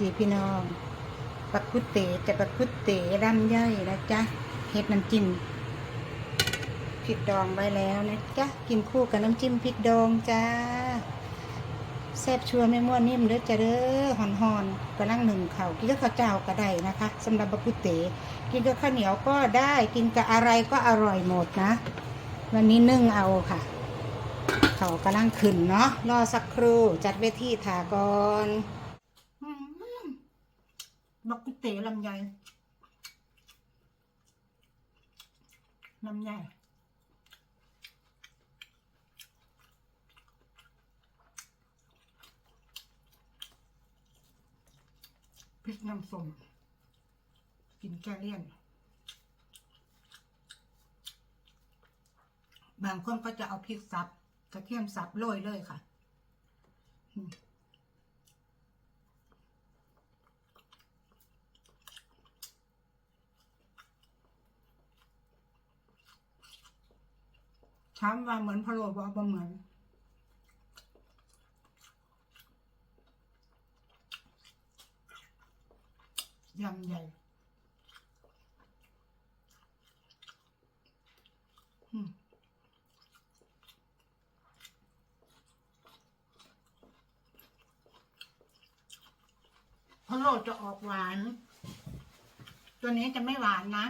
จีพี่น้องปักกุเตจะปักกุเตรำย่อยนะจ๊ะเฮ็ดน้ำจิ้มพริกดองไว้แล้วนะจ๊ะกินคู่กับน้ำจิ้มพริกดองจ้าแซ่บชัวร์ไม่ม่วนนิ่มเด้อจ้าเด้อหอนหอนๆกำลังหนึ่งเขากินกับข้าวเจ้าก็ได้นะคะสำหรับปักุเตกินกับข้าวเหนียวก็ได้กินกับอะไรก็อร่อยหมดนะ วันนี้นึ่งเอาค่ะ เขากำลังขึ้นเนาะรอสักครู่จัดเวทีถาก่อน บักกุเตลำไยลำไยพริกน้ำส้มกินแก้เลี่ยน บางคนก็จะเอาพริกสับกระเทียมสับโรยเลยค่ะ ถามว่าเหมือนพะโล้บอกว่าเหมือนยำใหญ่พะโล้จะออกหวาน ตัวนี้จะไม่หวานนะ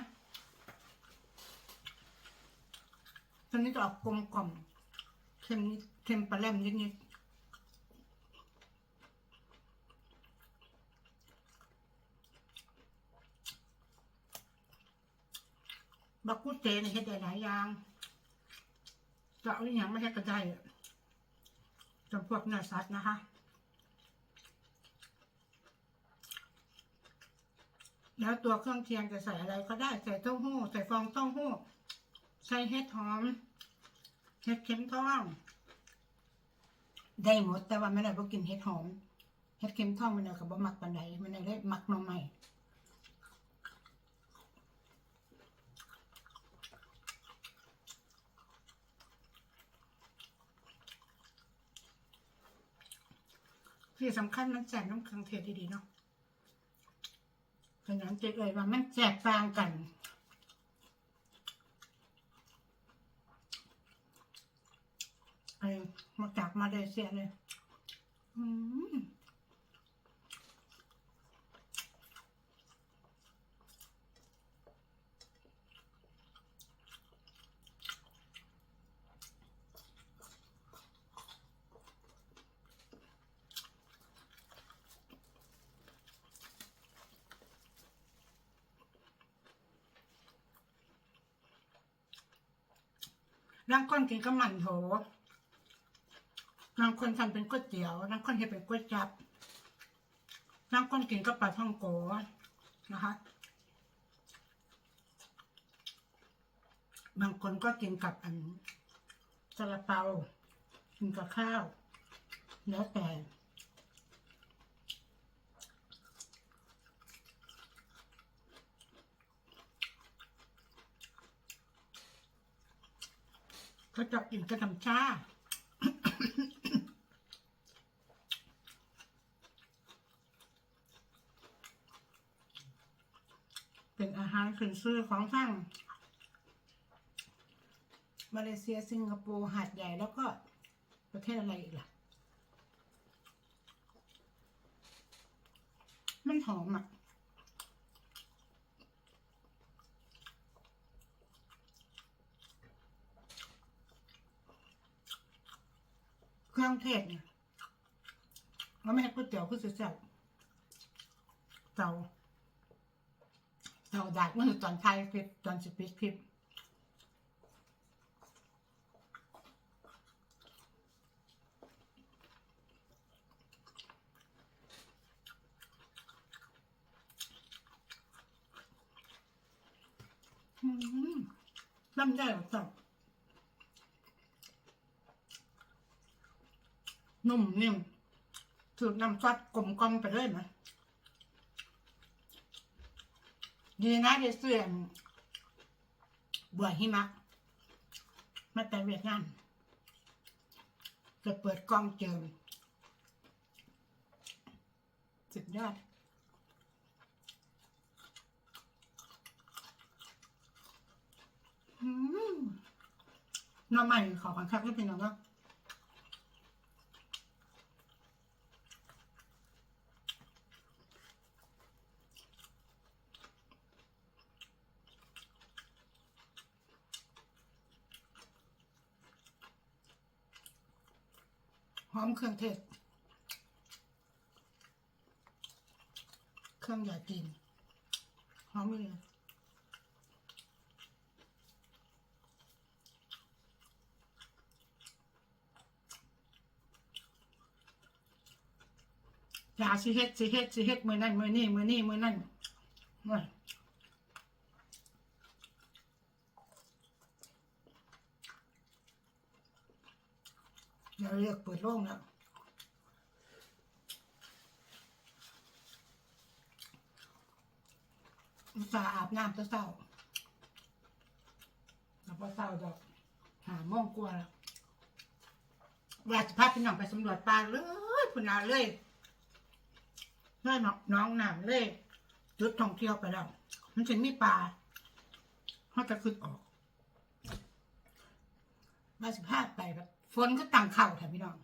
ตัวนี้จะออกกลมกล่อมเค็มนิดเค็มปลาแรมนิดนิดบักกุเตเนี่ยเฮ็ดได้หลายอย่างจะเอาอย่างไม่ใช่กระไดอะจำพวกเนื้อสัตว์นะคะแล้วตัวเครื่องเคียงจะใส่อะไรก็ได้ใส่เต้าหู้ใส่ฟองเต้าหู้ ใส่เห็ดหอม เห็ดเข็มทอง ได้หมด แต่ว่าไม่ได้บ่กินเห็ดหอม เห็ดเข็มทองมันเอากับบ่มักปานใดมันได้มักหน่อไม้ที่สำคัญมันแสบน้ำเครื่องเทศดีๆเนาะเพราะฉะนั้นเจ๊เอ่ยว่ามันแตกต่างกัน ไอ้ มาจากมาเลเซียเลย อืมบางคนกินก็มันโถ บางคนทำเป็นก๋วยเตี๋ยวบางคนทำเป็นก๋วยจับบางคนกินก็ปลาท่องโกนะคะบางคนก็กินกับอันซาลาเปากินกับข้าว แล้วแต่เขาจะกินกระทำชา เป็นอารขึ้นชื่อของทั้งมาเลเซียสิงคโปร์หาดใหญ่แล้วก็ประเทศอะไรอีกล่ะ มันหอมอะเครื่องเทศเนี่ยเราไม่ให้ก๋วยเตี๋ยวคือเสียเจ้าเตา เตาดักมันคือตอนไทยคลิปตอนสปีดคลิปน้ำใหญ่กว่าเจ้านุ่มนิ่มสูตรน้ำซอสกลมกล่อมไปเลยไหม ดีนะเดเสื่อมบัวหิมะมาแต่เวียดนามจะเปิดกล้องเจอสุดยอดน้องใหม่ขอความครับก็เป็นน้องเนา หอมเครื่องเทศ เครื่องยาจีนหอมเลยยาสิเฮ็ดสิเฮ็ดสิเฮ็ดมือนั่นมือนี่มือนี่มือนั่น ว้ยอย่าเรียกเปิดโล่งแล้วอุตส่าอาบน้ำแตะเศร้าแล้วพอเศร้าดอก หาโม่องกลัวแล้วว่าจะพาพี่น้องไปสำรวจป่าเลยพุ่นนาเลยน้องน้องน้ำเลยจุดท่องเที่ยวไปแล้ว มันจะมีป่าเขาจะขึ้นออกมาสิพาไปแบบ ฝนก็ตั้งเข่าแถวพี่น้อง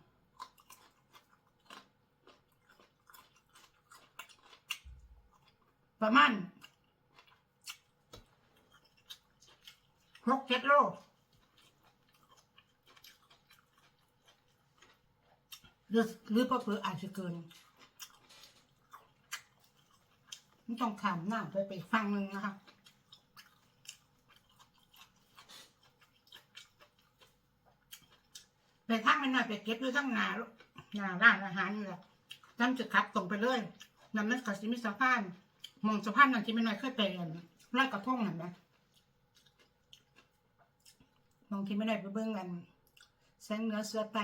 ประมาณหกเจ็ดโลหรือหรือพอเผื่ออาจจะเกินไม่ต้องขามหน้าไปไปฟังหนึ่งนะคะ ไปทางมันหน่อยไปเก็บด้วยทั้งนาหนาร้านอาหารนี่แหละจำจะขับตรงไปเลยน้ำนั้นกับสิมิสะพานมองสะพานนั่นที่ไม่น้อยเคยไปกันไล่กระทงนั่นนะบางที่ไม่ได้ไปเบิ่งกันแสงเนื้อเสื้อไต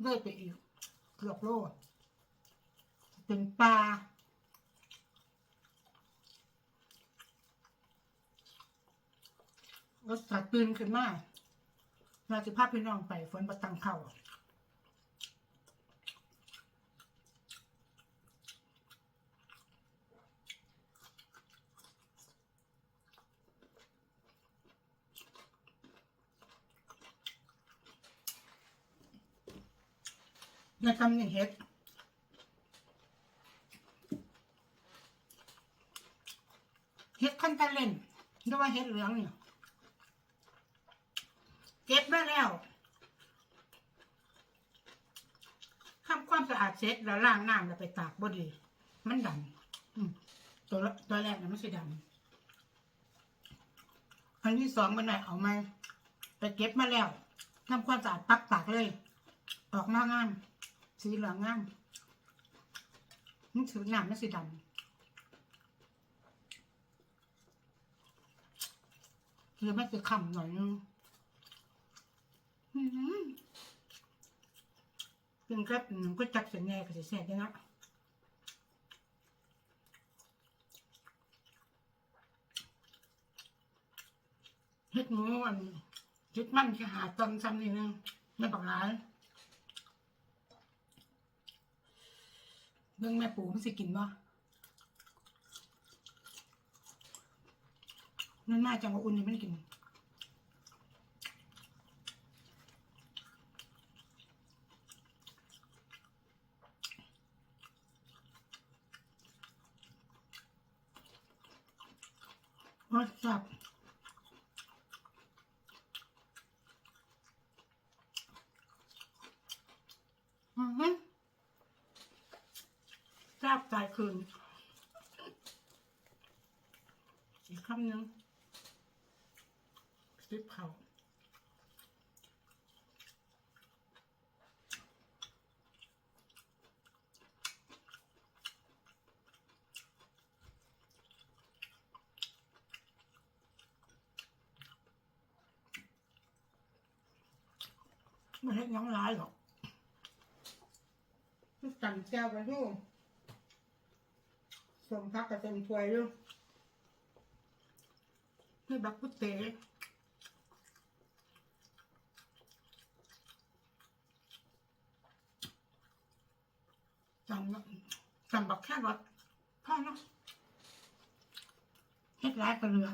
เลื่อยไปอีกเกือบโลเป็นปลา ก็สัตว์ตื่นขึ้นมาเราจะพาพี่น้องไปฝนประตังเข่าในคำนี้เห็ดเห็ดคันตะเล่นหรือว่าเห็ดเหลืองเนี่ยเก็บมาแล้วทำ ความสะอาดเสร็จแล้วล้างน้ำแล้วไปตากบดี มันดำอืมตัวตัวแรกนะไม่ใช่ดำอันที่สองมันไหนเอามาไปเก็บมาแล้วทำความสะอาดปักตากเลย ออกมางามสีเหลืองงามมันถือหนามไม่สีดำหรือไม่คือคำหน่อยนึงอื้อหือ กินครับหนูก็จับเสียงแง่กับเสียงแสบด้วยนะเฮ็ดหมูอันยึดมั่นแค่หาตอนซ้ำนิดนึงไม่บอกร้ายเรื่องแม่ปู่มันสิกินบ่นั่นน่าจังว่าอุ่นยังไม่ได้กิน รสจับอือฮึทราบใจคืน อีกคำหนึ่งซิปเขา ไม่ให้น้องร้ายหรอกจันแก้วไปดูสมพักกับเต็มถ้วยดูนี่บักกุเต๋จำจำบักแค่รสพ่อเนาะเฮ็ดร้ายกว่าเรือ